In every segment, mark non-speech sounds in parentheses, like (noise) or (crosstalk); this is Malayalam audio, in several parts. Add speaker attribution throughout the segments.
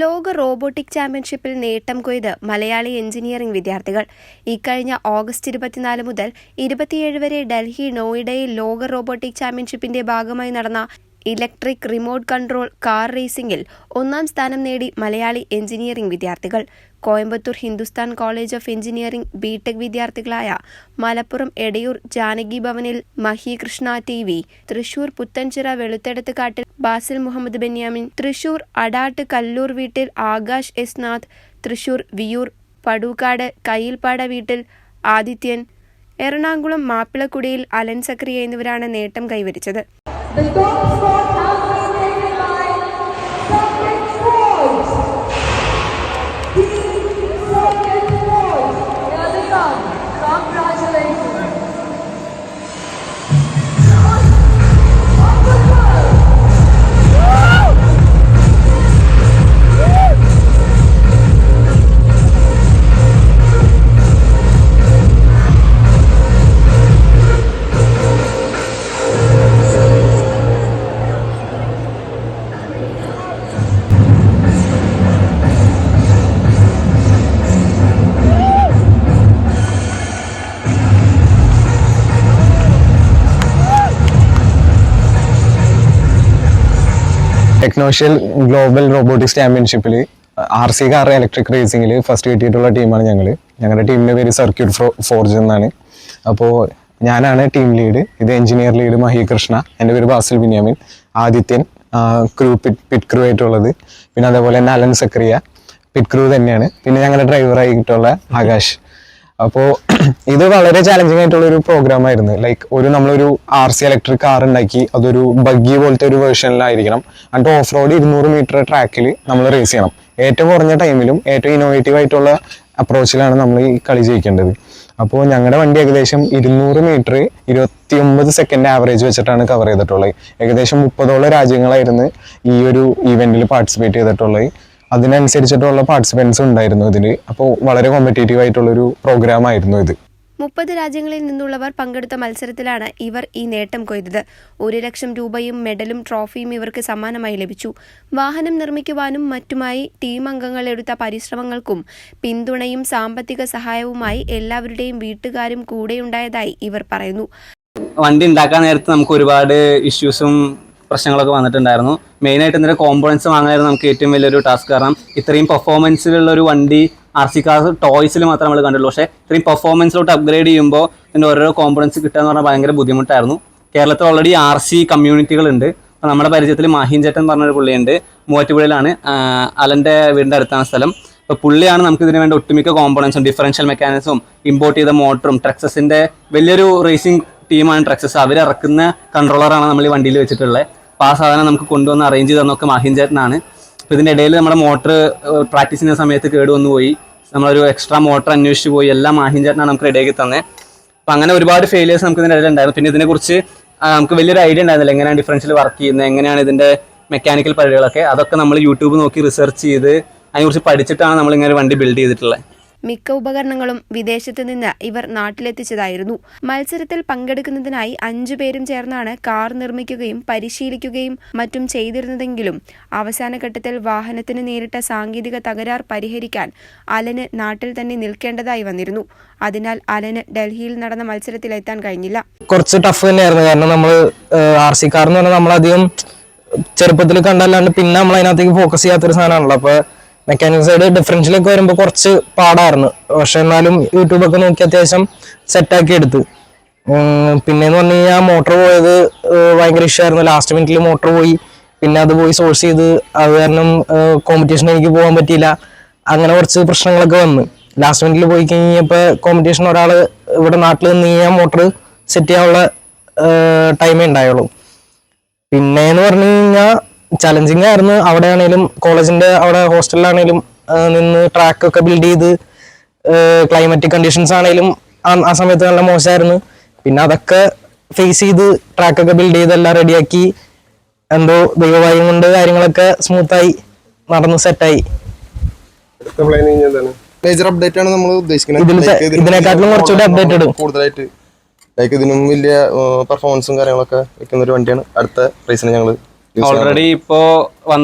Speaker 1: ലോക റോബോട്ടിക് ചാമ്പ്യൻഷിപ്പിൽ നേട്ടം കൊയ്ത് മലയാളി എഞ്ചിനീയറിംഗ് വിദ്യാർത്ഥികൾ. ഇക്കഴിഞ്ഞ ഓഗസ്റ്റ് ഇരുപത്തിനാല് മുതൽ ഇരുപത്തിയേഴ് വരെ ഡൽഹി നോയിഡയിൽ ലോക റോബോട്ടിക് ചാമ്പ്യൻഷിപ്പിന്റെ ഭാഗമായി നടന്ന ഇലക്ട്രിക് റിമോട്ട് കൺട്രോൾ കാർ റേസിംഗിൽ ഒന്നാം സ്ഥാനം നേടി മലയാളി എഞ്ചിനീയറിംഗ് വിദ്യാർത്ഥികൾ. Coimbatore Hindustan college of engineering BTech വിദ്യാർത്ഥികളായ Malappuram Edayur Janaki ഭവനിൽ മഹി കൃഷ്ണ ടി വി തൃശൂർ പുത്തൻചിറ വെളുത്തെടുത്ത് കാട്ടിൽ ബാസിൽ മുഹമ്മദ് ബെന്യാമിൻ തൃശൂർ അടാട്ട് കല്ലൂർ വീട്ടിൽ ആകാശ് എസ് നാഥ് തൃശൂർ വിയൂർ പടൂക്കാട് കയ്യിൽപ്പാട വീട്ടിൽ ആദിത്യൻ എറണാകുളം മാപ്പിളക്കുടിയിൽ അലൻ സക്രിയ എന്നിവരാണ് നേട്ടം കൈവരിച്ചത്.
Speaker 2: The top
Speaker 3: Technoxian global robotics ചാമ്പ്യൻഷിപ്പിൽ ആർ സി കാർ ഇലക്ട്രിക് റേസിംഗിൽ ഫസ്റ്റ് കിട്ടിയിട്ടുള്ള ടീമാണ് ഞങ്ങൾ ഞങ്ങളുടെ ടീമിന്റെ പേര് സർക്യൂട്ട് ഫോർജ് എന്നാണ്. അപ്പോൾ ഞാനാണ് ടീം ലീഡ് ഇത് എഞ്ചിനീയർ ലീഡ് മഹി കൃഷ്ണ എന്റെ പേര് Basil Binyamin Adithyan crew pit pit crew ആയിട്ടുള്ളത്. പിന്നെ അതേപോലെ തന്നെ അലൻ സക്രിയ പിറ്റ് ക്രൂ തന്നെയാണ്. പിന്നെ ഞങ്ങളുടെ ഡ്രൈവറായിട്ടുള്ള ആകാശ്. അപ്പോൾ (clears throat) ഇത് വളരെ ചാലഞ്ചിങ് ആയിട്ടുള്ള ഒരു പ്രോഗ്രാം ആയിരുന്നു. ലൈക്ക് ഒരു നമ്മളൊരു ആർ സി ഇലക്ട്രിക് കാർ ഉണ്ടാക്കി അതൊരു ബഗ്ഗി പോലത്തെ ഒരു വേർഷനിലായിരിക്കണം എന്നിട്ട് ഓഫ് റോഡ് ഇരുന്നൂറ് മീറ്റർ ട്രാക്കിൽ നമ്മൾ റേസ് ചെയ്യണം. ഏറ്റവും കുറഞ്ഞ ടൈമിലും ഏറ്റവും ഇന്നോവേറ്റീവ് ആയിട്ടുള്ള അപ്രോച്ചിലാണ് നമ്മൾ ഈ കളി ജയിക്കേണ്ടത്. അപ്പോൾ ഞങ്ങളുടെ വണ്ടി ഏകദേശം ഇരുന്നൂറ് മീറ്റർ ഇരുപത്തി ഒമ്പത് സെക്കൻഡ് ആവറേജ് വെച്ചിട്ടാണ് കവർ ചെയ്തിട്ടുള്ളത്. ഏകദേശം മുപ്പതോളം രാജ്യങ്ങളായിരുന്നു ഈ ഒരു ഇവന്റിൽ പാർട്ടിസിപ്പേറ്റ് ചെയ്തിട്ടുള്ളത്. അതിനനുസരിച്ചിട്ടുള്ള പാർട്ടിസിപ്പൻസ് ഉണ്ടായിരുന്നു ഇതിൽ അപ്പോൾ വളരെ കോമ്പറ്റേറ്റീവ് ആയിട്ടുള്ളൊരു പ്രോഗ്രാം ആയിരുന്നു ഇത്.
Speaker 1: മുപ്പത് രാജ്യങ്ങളിൽ നിന്നുള്ളവർ പങ്കെടുത്ത മത്സരത്തിലാണ് ഇവർ ഈ നേട്ടം കൊയ്തത്. ഒരു ലക്ഷം രൂപയും മെഡലും ട്രോഫിയും ഇവർക്ക് സമ്മാനമായി ലഭിച്ചു. വാഹനം നിർമ്മിക്കുവാനും മറ്റുമായി ടീം അംഗങ്ങൾ എടുത്ത പരിശ്രമങ്ങൾക്കും പിന്തുണയും സാമ്പത്തിക സഹായവുമായി എല്ലാവരുടെയും വീട്ടുകാരും കൂടെയുണ്ടായതായി ഇവർ പറയുന്നു.
Speaker 4: വണ്ടി ഉണ്ടാക്കാൻ നേരത്ത് നമുക്ക് ഒരുപാട് ഇഷ്യൂസും പ്രശ്നങ്ങളൊക്കെ വന്നിട്ടുണ്ടായിരുന്നു. മെയിനായിട്ട് ഇതിന്റെ കോമ്പോണൻസ് വാങ്ങാനായിരുന്നു നമുക്ക് ഏറ്റവും വലിയൊരു ടാസ്ക് കാരണം ഇത്രയും പെർഫോമൻസിലുള്ള ഒരു വണ്ടി ആർ സി കാർ ടോയ്സിൽ മാത്രമേ നമ്മൾ കണ്ടുള്ളൂ പക്ഷേ ഇത്രയും പെർഫോമൻസിലോട്ട് അപ്ഗ്രേഡ് ചെയ്യുമ്പോൾ ഇതിന്റെ ഓരോ കോമ്പോണൻസ് കിട്ടുക എന്ന് പറഞ്ഞാൽ ഭയങ്കര ബുദ്ധിമുട്ടായിരുന്നു. കേരളത്തിൽ ഓൾറെഡി ആർ സി കമ്മ്യൂണിറ്റികളുണ്ട് അപ്പോൾ നമ്മുടെ പരിചയത്തിൽ മാഹിൻ ചേട്ടൻ പറഞ്ഞൊരു പുള്ളിയുണ്ട്. മൂവാറ്റുപുഴയിലാണ്. അലന്റെ വീടിന്റെ അടുത്താണ് സ്ഥലം. അപ്പോൾ പുള്ളിയാണ് നമുക്ക് ഇതിന് വേണ്ട ഒട്ടുമിക്ക കോമ്പോണൻസും ഡിഫറൻഷ്യൽ മെക്കാനിസവും ഇമ്പോർട്ട് ചെയ്ത മോട്ടറും ട്രക്സസിന്റെ വലിയൊരു റേസിംഗ് ടീമാണ് ട്രക്സസ് അവർ ഇറക്കുന്ന കൺട്രോളറാണ് നമ്മൾ ഈ വണ്ടിയിൽ വെച്ചിട്ടുള്ളത്. അപ്പോൾ ആ സാധനം നമുക്ക് കൊണ്ടുവന്ന് അറേഞ്ച് ചെയ്ത് തന്നൊക്കെ മാഹിൻ അപ്പോൾ ഇതിന്റെ ഇടയിൽ നമ്മുടെ മോട്ടർ പ്രാക്ടീസ് ചെയ്യുന്ന സമയത്ത് കേട് വന്നു പോയി. നമ്മളൊരു എക്സ്ട്രാ മോട്ടർ അന്വേഷിച്ച് പോയി. എല്ലാം മാഹിൻ നമുക്ക് റെഡിയാക്കി തന്നെ. അപ്പോൾ അങ്ങനെ ഒരുപാട് ഫെയിലിയേഴ്സ് നമുക്ക് ഇതിന്റെ ഇടയിൽ ഉണ്ടായിരുന്നു. പിന്നെ ഇതിനെക്കുറിച്ച് നമുക്ക് വലിയൊരു ഐഡിയ ഉണ്ടായിരുന്നില്ല. എങ്ങനെയാണ് ഡിഫറൻഷ്യൽ വർക്ക് ചെയ്യുന്നത് എങ്ങനെയാണ് ഇതിന്റെ മെക്കാനിക്കൽ പരിപാടികളൊക്കെ. അതൊക്കെ നമ്മൾ യൂട്യൂബ് നോക്കി റിസർച്ച് ചെയ്ത് അതിനെക്കുറിച്ച് പഠിച്ചിട്ടാണ് നമ്മൾ ഇങ്ങനെ വണ്ടി ബിൽഡ് ചെയ്തിട്ടുള്ളത്
Speaker 1: മിക്ക ഉപകരണങ്ങളും വിദേശത്ത് നിന്ന് ഇവർ നാട്ടിലെത്തിച്ചതായിരുന്നു. മത്സരത്തിൽ പങ്കെടുക്കുന്നതിനായി അഞ്ചു പേരും ചേർന്നാണ് കാർ നിർമ്മിക്കുകയും പരിശീലിക്കുകയും മറ്റും ചെയ്തിരുന്നതെങ്കിലും അവസാന ഘട്ടത്തിൽ വാഹനത്തിന് നേരിട്ട സാങ്കേതിക തകരാർ പരിഹരിക്കാൻ അലന് നാട്ടിൽ തന്നെ നിൽക്കേണ്ടതായി വന്നിരുന്നു. അതിനാൽ അലന് ഡൽഹിയിൽ നടന്ന മത്സരത്തിൽ എത്താൻ കഴിഞ്ഞില്ല.
Speaker 5: കുറച്ച് ടഫ് തന്നെയായിരുന്നു. കാരണം നമ്മൾ ആർ സി കാർ എന്ന് പറഞ്ഞാൽ നമ്മളധികം ചെറുപ്പത്തിൽ കണ്ടല്ലാണ്ട് പിന്നെ നമ്മൾ അതിനകത്തേക്ക് ഫോക്കസ് ചെയ്യാത്തൊരു സാധനമാണല്ലോ. അപ്പൊ മെക്കാനിക് സൈഡ് ഡിഫറൻഷ്യലൊക്കെ വരുമ്പോൾ കുറച്ച് പാടായിരുന്നു. പക്ഷെ എന്നാലും യൂട്യൂബൊക്കെ നോക്കി അത്യാവശ്യം സെറ്റാക്കി എടുത്ത്. പിന്നെയെന്ന് പറഞ്ഞു കഴിഞ്ഞാൽ മോട്ടോർ പോയത് ഭയങ്കര ഇഷ്യമായിരുന്നു ലാസ്റ്റ് മിനിറ്റിൽ മോട്ടോർ പോയി. പിന്നെ അത് പോയി സോഴ്സ് ചെയ്ത്. അത് കാരണം കോമ്പറ്റീഷൻ എനിക്ക് പോകാൻ പറ്റിയില്ല. അങ്ങനെ കുറച്ച് പ്രശ്നങ്ങളൊക്കെ വന്ന്. ലാസ്റ്റ് മിനിറ്റിൽ പോയി കഴിഞ്ഞപ്പോൾ കോമ്പറ്റീഷൻ ഒരാൾ ഇവിടെ നാട്ടിൽ നിന്ന് കഴിഞ്ഞാൽ മോട്ടർ സെറ്റ് ചെയ്യാനുള്ള ടൈമേ ഉണ്ടായുള്ളൂ. പിന്നെ എന്ന് പറഞ്ഞു കഴിഞ്ഞാൽ ചലഞ്ചിങ് ആയിരുന്നു. അവിടെ ആണെങ്കിലും കോളേജിന്റെ അവിടെ ഹോസ്റ്റലിലാണെങ്കിലും നിന്ന് ട്രാക്ക് ഒക്കെ ബിൽഡ് ചെയ്ത് ക്ലൈമറ്റിക് കണ്ടീഷൻസ് ആണെങ്കിലും ആ- സമയത്ത് നല്ല മോശമായിരുന്നു പിന്നെ അതൊക്കെ ഫേസ് ചെയ്ത് ട്രാക്ക് ഒക്കെ ബിൽഡ് ചെയ്ത് എല്ലാം റെഡിയാക്കി എന്തോ ദൈവവായും കൊണ്ട് കാര്യങ്ങളൊക്കെ സ്മൂത്തായി നടന്ന് സെറ്റായി
Speaker 6: മേജർ അപ്ഡേറ്റ് ആണ് നമ്മൾ ഉദ്ദേശിക്കുന്നത്.
Speaker 5: ഇതിനെക്കാട്ടിലും കുറച്ചുകൂടി updated.
Speaker 6: കൂടുതലായിട്ട് ലൈക്ക് ഇതിനും വലിയ പെർഫോമൻസും കാര്യങ്ങളൊക്കെ വെക്കുന്ന ഒരു വണ്ടിയാണ്. അടുത്ത റേസിന് ഞങ്ങൾ
Speaker 4: ഓൾറെഡി ഇപ്പോ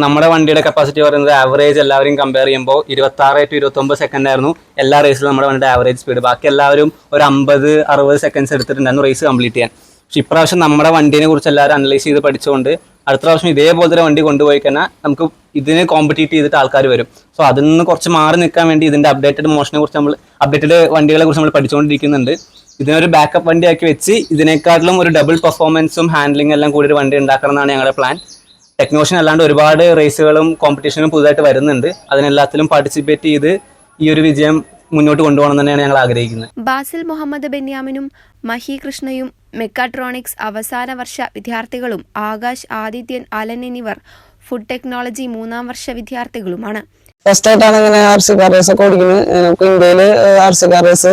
Speaker 4: നമ്മുടെ വണ്ടിയുടെ കപ്പാസിറ്റി പറയുന്നത് ആവറേജ് എല്ലാവരും കമ്പയർ ചെയ്യുമ്പോൾ ഇരുപത്തി ആറ് ടു ഇരുപത്തി ഒമ്പത് സെക്കൻഡ് ആയിരുന്നു. എല്ലാ റേസിലും നമ്മുടെ വണ്ടിയുടെ ആവറേജ് സ്പീഡ് ബാക്കി എല്ലാവരും ഒരു അമ്പത് അറുപത് സെക്കൻഡ്സ് എടുത്തിട്ടുണ്ടായിരുന്നു റേസ് കംപ്ലീറ്റ് ചെയ്യാൻ. പക്ഷെ ഇപ്രാവശ്യം നമ്മുടെ വണ്ടിനെ കുറിച്ച് എല്ലാവരും അനലൈസ് ചെയ്ത് പഠിച്ചുകൊണ്ട് അടുത്ത പ്രാവശ്യം ഇതേപോലത്തെ ഒരു വണ്ടി കൊണ്ടുപോയി കഴിഞ്ഞാൽ നമുക്ക് ഇതിനെ കോമ്പറ്റീറ്റ് ചെയ്തിട്ട് ആൾക്കാർ വരും. സോ അതിൽ നിന്ന് കുറച്ച് മാറി നിൽക്കാൻ വേണ്ടി ഇതിന്റെ അപ്ഡേറ്റഡ് മോഷനെ കുറിച്ച് നമ്മൾ അപ്ഡേറ്റഡ് വണ്ടികളെ കുറിച്ച് നമ്മൾ പഠിച്ചുകൊണ്ടിരിക്കുന്നുണ്ട് ഇതിനൊരു ബാക്കപ്പ് വണ്ടിയാക്കി വെച്ച് ഇതിനേക്കാട്ടിലും ഒരു ഡബിൾ പെർഫോമൻസും ഹാൻഡ്ലിംഗ് എല്ലാം കൂടി ഒരു വണ്ടി ഉണ്ടാക്കണം എന്നാണ് ഞങ്ങളുടെ പ്ലാൻ ടെക്നോഷൻ അല്ലാണ്ട് ഒരുപാട് റേസുകളും കോമ്പറ്റീഷനും പുതുതായിട്ട് വരുന്നുണ്ട്. അതിനെല്ലാത്തിലും പാർട്ടിസിപ്പേറ്റ് ചെയ്ത് ഈ ഒരു വിജയം മുന്നോട്ട് കൊണ്ടുപോകണം തന്നെയാണ് ഞങ്ങൾ ആഗ്രഹിക്കുന്നത്.
Speaker 1: ബാസിൽ മുഹമ്മദ് ബെന്യാമിനും മഹി കൃഷ്ണയും മെക്കാട്രോണിക്സ് അവസാന വർഷ വിദ്യാർത്ഥികളും ആകാശ് ആദിത്യൻ അലൻ എന്നിവർ ഫുഡ് ടെക്നോളജി മൂന്നാം വർഷ വിദ്യാർത്ഥികളുമാണ്.
Speaker 7: ഫസ്റ്റായിട്ടാണ് ഇങ്ങനെ ആർ സി കാർ റേസ് ഒക്കെ ഓടിക്കുന്നത്. നമുക്ക് ഇന്ത്യയിൽ ആർ സി കാർ റേസ്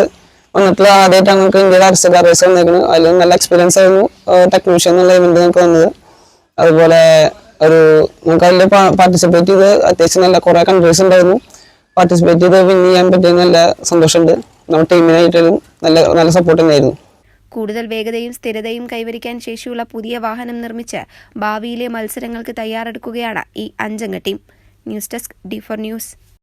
Speaker 7: വന്നിട്ടുള്ള ആദ്യമായിട്ടാണ് നമുക്ക് ഇന്ത്യയിൽ ആർ സി കാർ റേസ് വന്നിരിക്കുന്നത് അതിൽ നല്ല എക്സ്പീരിയൻസ് ആയിരുന്നു ടെക്നീഷ്യൻ എന്നുള്ള ഇവന്റ് നമുക്ക് വന്നത്. അതുപോലെ ഒരു നമുക്ക് അതിൽ പാർട്ടിസിപ്പേറ്റ് ചെയ്ത് അത്യാവശ്യം നല്ല കുറേ കൺട്രീസ് ഉണ്ടായിരുന്നു. പാർട്ടിസിപ്പേറ്റ് ചെയ്ത് വിൻ ചെയ്യാൻ പറ്റിയ നല്ല സന്തോഷമുണ്ട്. നമ്മുടെ ടീമിനായിട്ടും നല്ല നല്ല സപ്പോർട്ട് തന്നെയായിരുന്നു.
Speaker 1: കൂടുതൽ വേഗതയും സ്ഥിരതയും കൈവരിക്കാൻ ശേഷിയുള്ള പുതിയ വാഹനം നിർമ്മിച്ച് ഭാവിയിലെ മത്സരങ്ങൾക്ക് തയ്യാറെടുക്കുകയാണ് ഈ അഞ്ചംഗ team news desk D four news.